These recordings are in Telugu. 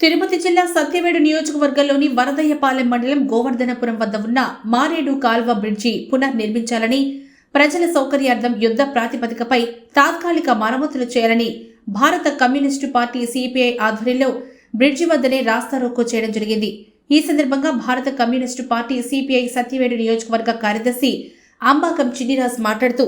తిరుపతి జిల్లా సత్యవేడు నియోజకవర్గంలోని వరదయ్యపాలెం మండలం గోవర్ధనపురం వద్ద ఉన్న మారేడు కాల్వ బ్రిడ్జి పునర్నిర్మించాలని ప్రజల సౌకర్యార్థం యుద్ధ ప్రాతిపదికపై తాత్కాలిక మరమ్మతులు చేయాలని భారత కమ్యూనిస్టు పార్టీ సిపిఐ ఆధ్వర్యంలో బ్రిడ్జి వద్దనే రాస్తారోకో చేయడం జరిగింది. ఈ సందర్భంగా భారత కమ్యూనిస్టు పార్టీ సిపిఐ సత్యవేడు నియోజకవర్గ కార్యదర్శి అంబాకం చిన్నిరాజ్ మాట్లాడుతూ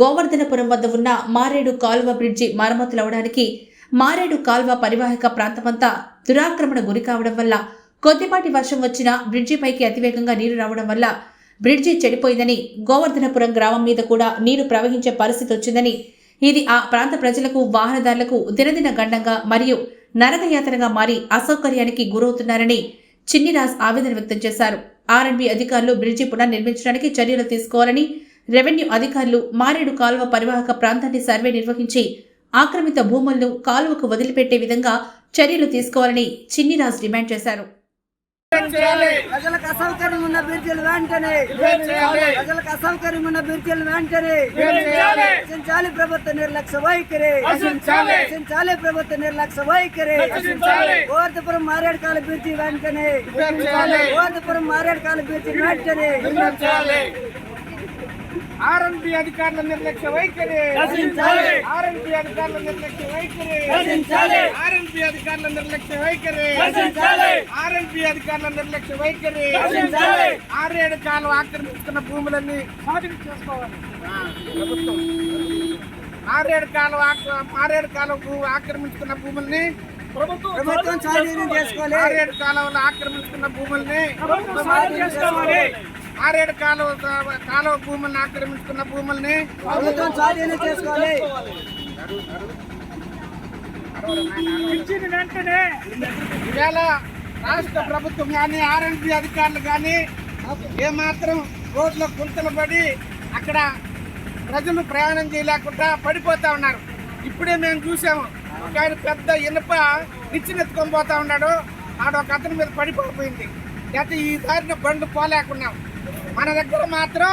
గోవర్ధనపురం వద్ద ఉన్న మారేడు కాలువ బ్రిడ్జి మరమ్మతులవడానికి మారేడు కాల్వ పరివాహక ప్రాంతమంతా దురాక్రమణ గురి కావడం వల్ల కొద్దిపాటి వర్షం వచ్చినా బ్రిడ్జిపైకి అతివేగంగా నీరు రావడం వల్ల బ్రిడ్జి చెడిపోయిందని గోవర్ధనపురం గ్రామం మీద కూడా నీరు ప్రవహించే పరిస్థితి వచ్చిందని ఇది ఆ ప్రాంత ప్రజలకు వాహనదారులకు దినదిన గండంగా మరియు నరకయాతనగా మారి అసౌకర్యానికి గురవుతున్నారని చిన్నిరాజ్ ఆవేదన వ్యక్తం చేశారు. ఆర్ఎండ్బి అధికారులు బ్రిడ్జి పునర్నిర్మించడానికి చర్యలు తీసుకోవాలని రెవెన్యూ అధికారులు మారేడు కాలువ పరివాహక ప్రాంతాన్ని సర్వే నిర్వహించి ఆక్రమిత భూములను కాలువకు వదిలిపెట్టే విధంగా చర్యలు తీసుకోవాలని చిన్నిరాజ్ డిమాండ్ చేశారు చేయాలి ప్రజలకు అసౌకర్యం ఉన్న బీర్చీలు వెంటనే? ప్రజలకు అసౌకర్యం ఉన్న బీర్చీలు వెంటనే? రక్షించాలి ప్రభుత్వ నిర్లక్ష్య వైఖరి. రక్షించాలి ప్రభుత్వ నిర్లక్ష్య వైఖరి. గోవర్ధపురం మారేడుకాల బీర్చి వెంటనే? గోవర్ధపురం మారేడుకాల బీర్చి వెంటనే ఆర్ఎన్బి అధికారుల నిర్లక్ష్య వైఖరి. ఆర్ఎన్బి అధికారుల నిర్లక్ష్య వైఖరి. ఆర్ఎన్బి అధికారుల నిర్లక్ష్య వైఖరి. ఆర్ఎన్బి అధికారుల నిర్లక్ష్య వైఖరి. ఆరేడు కాలం ఆక్రమిస్తున్న భూములన్నీ స్వాధీనం చేసుకోవాలి ఆరేడు కాలం ఆరేడు కాలం ఆక్రమించుకున్న భూముల్ని ప్రభుత్వం ఆరేడు కాలంలో ఆక్రమించుకున్న భూముల్ని ఆరేడు కాలువ కాలువ భూములను ఆక్రమించుకున్న భూముల్ని చేసుకోవాలి? ఈవేళ రాష్ట్ర ప్రభుత్వం కానీ ఆర్ఎన్బి అధికారులు కానీ ఏమాత్రం రోడ్ల గుంతలు పడి అక్కడ ప్రజలు ప్రయాణం చేయలేకుండా పడిపోతా ఉన్నారు. ఇప్పుడే మేము చూసాము. ఒక ఆయన పెద్ద ఇనుప నిచ్చినెత్తుకొని పోతా ఉన్నాడు. ఆడ ఒక అతని మీద పడిపోయింది. లేకపోతే ఈ దారిన బండ్లు పోలేకున్నాం. మన దగ్గర మాత్రం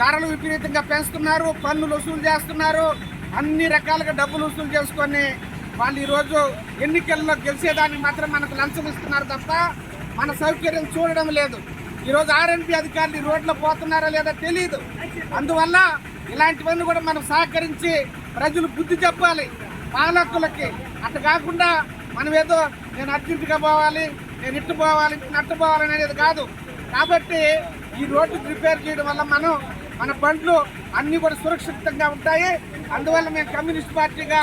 ధరలు విపరీతంగా పెంచుతున్నారు పన్నులు వసూలు చేస్తున్నారు. అన్ని రకాలుగా డబ్బులు వసూలు చేసుకొని వాళ్ళు ఈరోజు ఎన్నికల్లో గెలిచేదానికి మాత్రం మనకు లంచం ఇస్తున్నారు తప్ప మన సౌకర్యం చూడడం లేదు. ఈరోజు ఆర్ఎన్పి అధికారులు రోడ్లో పోతున్నారా లేదా తెలియదు అందువల్ల ఇలాంటివన్నీ కూడా మనం సహకరించి ప్రజలు బుద్ధి చెప్పాలి పాలకులకి. అటు కాకుండా మనం ఏదో నేను అర్జెంటుగా పోవాలి నేను ఇట్టు పోవాలి నేను అట్టు పోవాలి అనేది కాదు. కాబట్టి ఈ రోడ్డు రిపేర్ చేయడం వల్ల మనం మన బండ్లు అన్ని కూడా సురక్షితంగా ఉంటాయి. అందువల్ల మేము కమ్యూనిస్ట్ పార్టీగా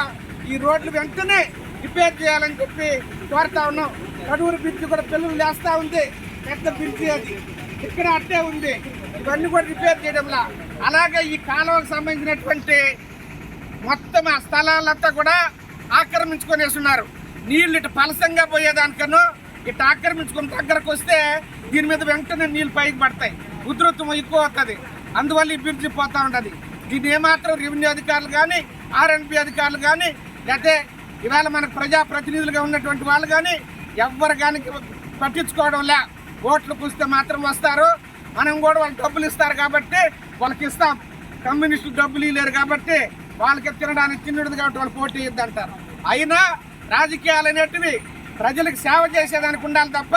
ఈ రోడ్లు వెంటనే రిపేర్ చేయాలని చెప్పి కోరుతా ఉన్నాం. కడూరు బ్రిడ్జ్ కూడా పిల్లలు లేస్తూ ఉంది. పెద్ద బ్రిడ్జి అది. ఇక్కడ అట్టే ఉంది. ఇవన్నీ కూడా రిపేర్ చేయడంలా. అలాగే ఈ కాలువకు సంబంధించినటువంటి మొత్తం ఆ స్థలాలంతా కూడా ఆక్రమించుకొనేస్తున్నారు. నీళ్ళు ఇటు పలసంగా పోయేదానికన్నా ఇటు ఆక్రమించుకుని దగ్గరకు వస్తే దీని మీద వెంటనే నీళ్ళు పైకి పడతాయి. ఉధృతం ఎక్కువ అవుతుంది అందువల్ల ఈ బ్రిడ్జి పోతూ ఉంటుంది. దీన్ని ఏమాత్రం రెవెన్యూ అధికారులు కానీ ఆర్ఎన్పి అధికారులు కానీ లేకపోతే ఇవాళ మనకు ప్రజా ప్రతినిధులుగా ఉన్నటువంటి వాళ్ళు కానీ ఎవ్వరు కానీ పట్టించుకోవడం లే. ఓట్లు కూస్తే మాత్రం వస్తారు. మనం కూడా వాళ్ళు డబ్బులు ఇస్తారు కాబట్టి వాళ్ళకి ఇస్తాం. కమ్యూనిస్టులు డబ్బులు ఇవ్వలేరు కాబట్టి వాళ్ళకి తినడానికి తిన్నది కాబట్టి వాళ్ళు పోటీ ఇద్దంటారు అయినా రాజకీయాలు అనేటివి ప్రజలకు సేవ చేసేదానికి ఉండాలి తప్ప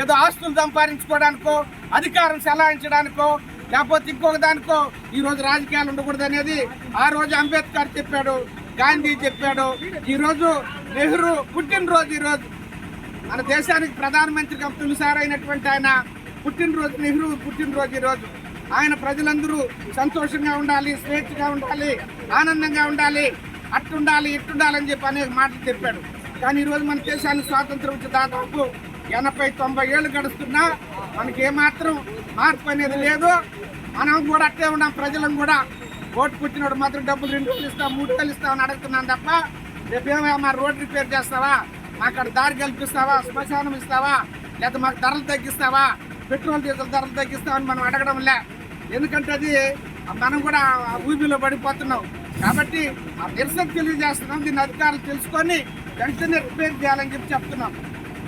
ఏదో ఆస్తులు సంపాదించుకోవడానికో అధికారం చెలాయించడానికో లేకపోతే ఇంకొక దానికో ఈరోజు రాజకీయాలు ఉండకూడదు అనేది ఆ రోజు అంబేద్కర్ చెప్పాడు గాంధీ చెప్పాడు. ఈరోజు నెహ్రూ పుట్టినరోజు ఈ రోజు. మన దేశానికి ప్రధానమంత్రిగా తొలిసారైనటువంటి ఆయన పుట్టినరోజు నెహ్రూ పుట్టినరోజు ఈరోజు ఆయన ప్రజలందరూ సంతోషంగా ఉండాలి స్వేచ్ఛగా ఉండాలి ఆనందంగా ఉండాలి అట్టుండాలి ఇట్టుండాలని చెప్పి అనేక మాటలు చెప్పాడు. కానీ ఈరోజు మన దేశాన్ని స్వాతంత్రం వచ్చి దాదాపు ఎనభై తొంభై ఏళ్ళు గడుస్తున్నా మనకి ఏమాత్రం మార్పు అనేది లేదు. మనం కూడా అట్టే ఉన్నాం. ప్రజలను కూడా ఓటు పుట్టినోడు మాత్రం డబ్బులు రెండు వేలు ఇస్తాం మూడు వేలు ఇస్తామని అడుగుతున్నాను తప్ప రేపేమో మా రోడ్ రిపేర్ చేస్తావా? మాకు అక్కడ దారి కల్పిస్తావా? శ్మశానం ఇస్తావా? లేదా మాకు ధరలు తగ్గిస్తావా? పెట్రోల్ డీజిల్ ధరలు తగ్గిస్తామని మనం అడగడం లే. ఎందుకంటే అది మనం కూడా ఊబిలో పడిపోతున్నాం. కాబట్టి ఆ నిరసన తెలియజేస్తున్నాం. దీన్ని అధికారులు తెలుసుకొని వెంటనే రిపేర్ చేయాలని చెప్పి చెప్తున్నాం.